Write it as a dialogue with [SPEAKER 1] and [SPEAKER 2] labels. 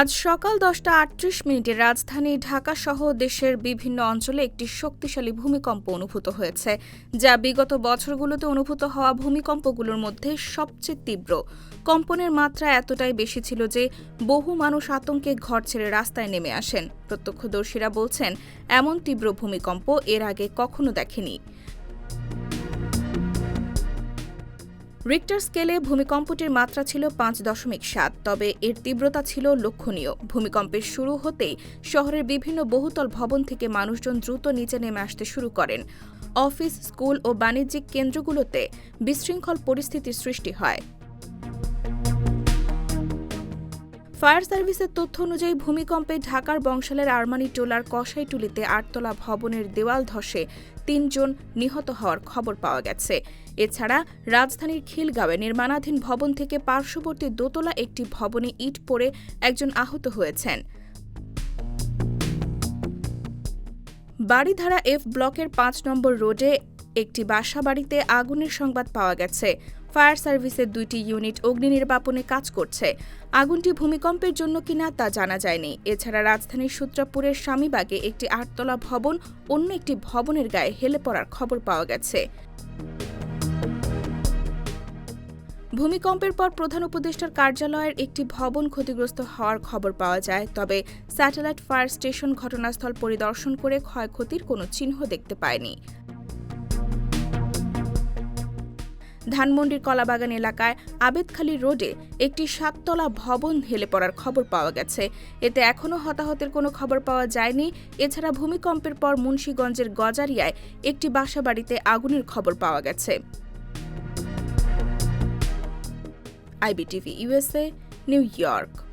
[SPEAKER 1] আজ সকাল দশটা আটত্রিশ মিনিটে রাজধানী ঢাকা সহ দেশের বিভিন্ন অঞ্চলে একটি শক্তিশালী ভূমিকম্প অনুভূত হয়েছে, যা বিগত বছরগুলোতে অনুভূত হওয়া ভূমিকম্পগুলোর মধ্যে সবচেয়ে তীব্র। কম্পনের মাত্রা এতটাই বেশি ছিল যে বহু মানুষ আতঙ্কে ঘর ছেড়ে রাস্তায় নেমে আসেন। প্রত্যক্ষদর্শীরা বলছেন, এমন তীব্র ভূমিকম্প এর আগে কখনো দেখেনি। রিক্টার স্কেলে ভূমিকম্পটির মাত্রা ছিল পাঁচ দশমিক সাত, তবে এর তীব্রতা ছিল লক্ষণীয়। ভূমিকম্পের শুরু হতেই শহরের বিভিন্ন বহুতল ভবন থেকে মানুষজন দ্রুত নিচে নেমে আসতে শুরু করেন। অফিস, স্কুল ও বাণিজ্যিক কেন্দ্রগুলোতে বিশৃঙ্খল পরিস্থিতির সৃষ্টি হয়। ফায়ার সার্ভিসের তথ্য অনুযায়ী ভূমিকম্পে ঢাকার বংশালের আরমানি টোলার কসাইটুলিতে আটতলা ভবনের দেওয়াল ধসে তিনজন নিহত হওয়ার খবর পাওয়া গেছে। এছাড়া রাজধানীর খিলগাঁওয়ে নির্মাণাধীন ভবন থেকে পার্শ্ববর্তী দোতলা একটি ভবনে ইট পড়ে একজন আহত হয়েছেন। বাড়িধারা এফ ব্লকের পাঁচ নম্বর রোডে একটি বাসা বাড়িতে আগুনের সংবাদ পাওয়া গেছে। ফায়ার সার্ভিসের দুইটি ইউনিট অগ্নি নির্বাপনে কাজ করছে। আগুনটি ভূমিকম্পের জন্য কিনা তা জানা যায়নি। এছাড়া রাজধানীর সূত্রাপুরের স্বামীবাগে একটি আটতলা ভবন অন্য একটি ভবনের গায়ে হেলে পড়ার খবর পাওয়া গেছে। ভূমিকম্পের পর প্রধান উপদেষ্টার কার্যালয়ের একটি ভবন ক্ষতিগ্রস্ত হওয়ার খবর পাওয়া যায়, তবে স্যাটেলাইট ফায়ার স্টেশন ঘটনাস্থল পরিদর্শন করে ক্ষয়ক্ষতির কোনো চিহ্ন দেখতে পায়নি। ধানমন্ডির কলাবাগান এলাকায় আবেদখালী রোডে একটি সাততলা ভবন হেলে পড়ার খবর পাওয়া গেছে। এতে এখনও হতাহতের কোনো খবর পাওয়া যায়নি। এছাড়া ভূমিকম্পের পর মুন্সীগঞ্জের গজারিয়ায় একটি বাসাবাড়িতে আগুনের খবর পাওয়া গেছে। IBTV USA New York.